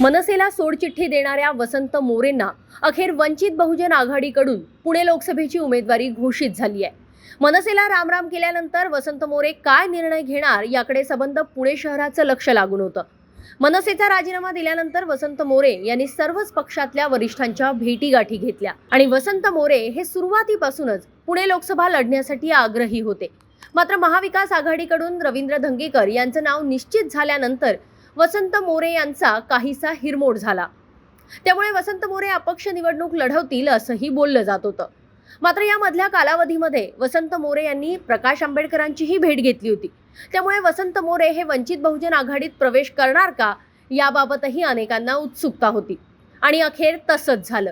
मनसेला सोडचिठ्ठी देणाऱ्या वसंत मोरेंना अखेर वंचित बहुजन आघाडीकडून पुणे लोकसभेची उमेदवारी घोषित झाली आहे. मनसेला रामराम केल्यानंतर वसंत मोरे काय निर्णय घेणार याकडे संबंध पुणे शहराचं लक्ष लागून होतं. मनसेचा राजीनामा दिल्यानंतर वसंत मोरे यांनी सर्वच पक्षातल्या वरिष्ठांच्या भेटीगाठी घेतल्या आणि वसंत मोरे हे सुरुवातीपासूनच पुणे लोकसभा लढण्यासाठी आग्रही होते. मात्र महाविकास आघाडीकडून रवींद्र धंगेकर यांचं नाव निश्चित झाल्यानंतर वसंत मोरे यांचा काहीसा हिरमोड झाला. त्यामुळे वसंत मोरे अपक्ष निवडणूक लढवतील असंही बोललं जात होतं. मात्र यामधल्या कालावधीमध्ये वसंत मोरे यांनी प्रकाश आंबेडकरांचीही भेट घेतली होती. त्यामुळे वसंत मोरे हे वंचित बहुजन आघाडीत प्रवेश करणार का याबाबतही अनेकांना उत्सुकता होती. आणि अखेर तसंच झालं.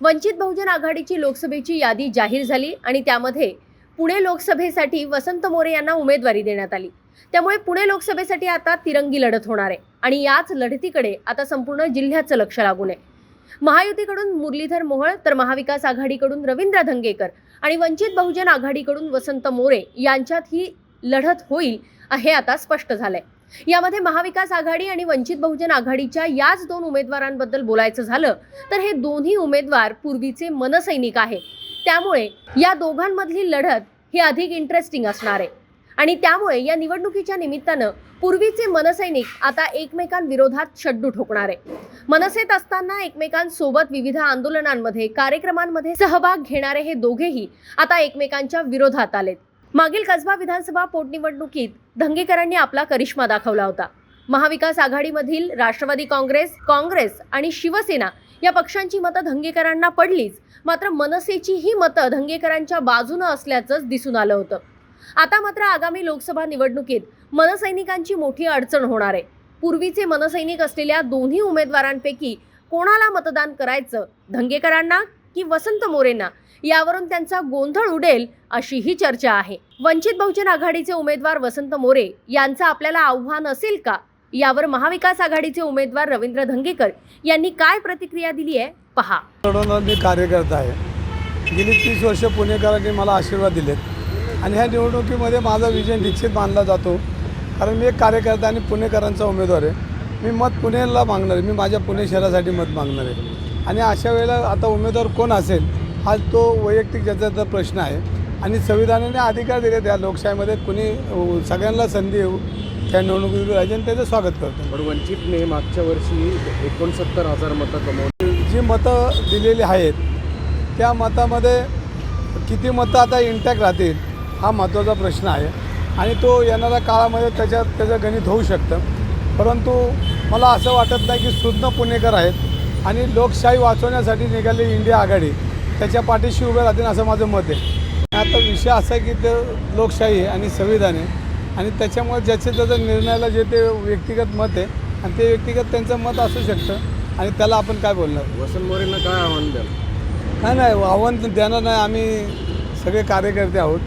वंचित बहुजन आघाडीची लोकसभेची यादी जाहीर झाली आणि त्यामध्ये पुणे लोकसभेसाठी वसंत मोरे यांना उमेदवारी देण्यात आली. त्यामुळे पुणे लोकसभेसाठी आता तिरंगी लढत होणार आहे. आणि याच लढतीकडे आता संपूर्ण जिल्ह्याचं लक्ष लागून आहे महायुतीकडून मुरलीधर मोहोळ तर महाविकास आघाडीकडून रवींद्र धंगेकर आणि वंचित बहुजन आघाडीकडून वसंत मोरे यांच्यात ही लढत होईल हे आता स्पष्ट झालंय. यामध्ये महाविकास आघाडी आणि वंचित बहुजन आघाडीच्या याच दोन उमेदवारांबद्दल बोलायचं झालं तर हे दोन्ही उमेदवार पूर्वीचे मनसैनिक आहे त्यामुळे या दोघांमधली लढत ही अधिक इंटरेस्टिंग असणार आहे. आणि त्यामुळे या निवडणुकीच्या निमित्तानं पूर्वीचे मनसैनिक आता एकमेकांविरोधात शड्डू ठोकणार आहे मनसेत असताना एकमेकांसोबत विविध आंदोलनांमध्ये कार्यक्रमांमध्ये सहभाग घेणारे हे दोघेही आता एकमेकांच्या विरोधात आलेत. मागील कसबा विधानसभा पोटनिवडणुकीत धंगेकरांनी आपला करिश्मा दाखवला होता. महाविकास आघाडीमधील राष्ट्रवादी काँग्रेस काँग्रेस आणि शिवसेना या पक्षांची मतं धंगेकरांना पडलीच मात्र मनसेची ही मतं धंगेकरांच्या बाजूनं असल्याचंच दिसून आलं होतं. आता मात्र आगामी लोकसभा निवडणुकीत मनसैनिकांची मोठी अडचण होणार आहे. पूर्वीचे मनसैनिक असलेल्या दोन्ही उमेदवारांपैकी कोणाला मतदान करायचं? धंगेकरांना की वसंत मोरेंना? यावरून त्यांचा गोंधळ उडेल अशी ही चर्चा आहे. वंचित बहुजन आघाडीचे उमेदवार वसंत मोरे यांचं आपल्याला आव्हान असेल का? यावर महाविकास आघाडीचे उमेदवार रवींद्र धंगेकर यांनी काय प्रतिक्रिया दिली आहे? पहा. मी कार्यकर्ता आहे. गेली तीस वर्ष पुणेकरांनी मला आशीर्वाद दिलेत. आणि ह्या निवडणुकीमध्ये माझा विजय निश्चित मानला जातो. कारण मी एक कार्यकर्ता आणि पुणेकरांचा उमेदवार आहे. मी मत पुणेला मागणार आहे. मी माझ्या पुणे शहरासाठी मत मागणार आहे. आणि अशा वेळेला आता उमेदवार कोण असेल हा तो वैयक्तिक ज्याचा प्रश्न आहे. आणि संविधानाने अधिकार दिले त्या लोकशाहीमध्ये कुणी सगळ्यांना संधी येऊ त्या निवडणुकीत राहायची आणि त्याचं स्वागत करतो. पण वंचितने मागच्या वर्षी एकोणसत्तर हजार मतं कमवली. जी मतं दिलेली आहेत त्या मतामध्ये किती मतं आता इंटॅक्ट राहतील हा महत्त्वाचा प्रश्न आहे. आणि तो येणाऱ्या काळामध्ये त्याच्यात त्याचं गणित होऊ शकतं. परंतु मला असं वाटत नाही की सुज्ञ पुणेकर आहेत आणि लोकशाही वाचवण्यासाठी निघाली इंडिया आघाडी त्याच्या पाठीशी उभे राहतील असं माझं मत आहे. आता विषय असा आहे की ते लोकशाही आहे आणि संविधान आहे. आणि त्याच्यामुळे ज्याचे त्याचं निर्णयाला जे ते व्यक्तिगत मत आहे आणि ते व्यक्तिगत त्यांचं मत असू शकतं. आणि त्याला आपण काय बोलणार? वसंत मोरेंना काय आव्हान द्याल? नाही नाही आव्हान देणार नाही. आम्ही सगळे कार्यकर्ते आहोत.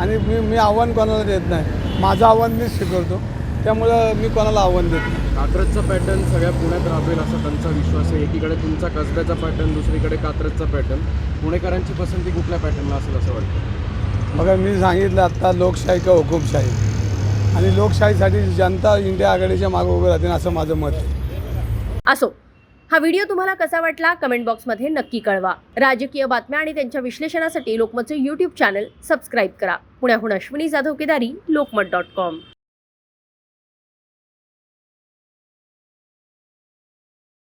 आणि मी मी आव्हान कोणाला देत नाही. माझं आव्हान मीच स्वीकारतो. त्यामुळं मी कोणाला आव्हान देत नाही. कात्रजचा पॅटर्न सगळ्या पुण्यात राबवेल असा त्यांचा विश्वास आहे. एकीकडे तुमचा कसब्याचा पॅटर्न दुसरीकडे कात्रजचा पॅटर्न पुणेकरांची पसंती कुठल्या पॅटर्नला असेल असं वाटतं? बघा मी सांगितलं आत्ता लोकशाही का हुकुमशाही? आणि लोकशाहीसाठी जनता इंडिया आघाडीच्या मागं उभं राहतील असं माझं मत आहे. असो. हा व्हिडिओ तुम्हाला कसा वाटला कमेंट बॉक्समध्ये नक्की कळवा. राजकीय बातम्या आणि त्यांच्या विश्लेषणासाठी लोकमतचे यूट्यूब चॅनल सबस्क्राईब करा. पुण्याहून अश्विनी जाधव केदारी लोकमत डॉट कॉम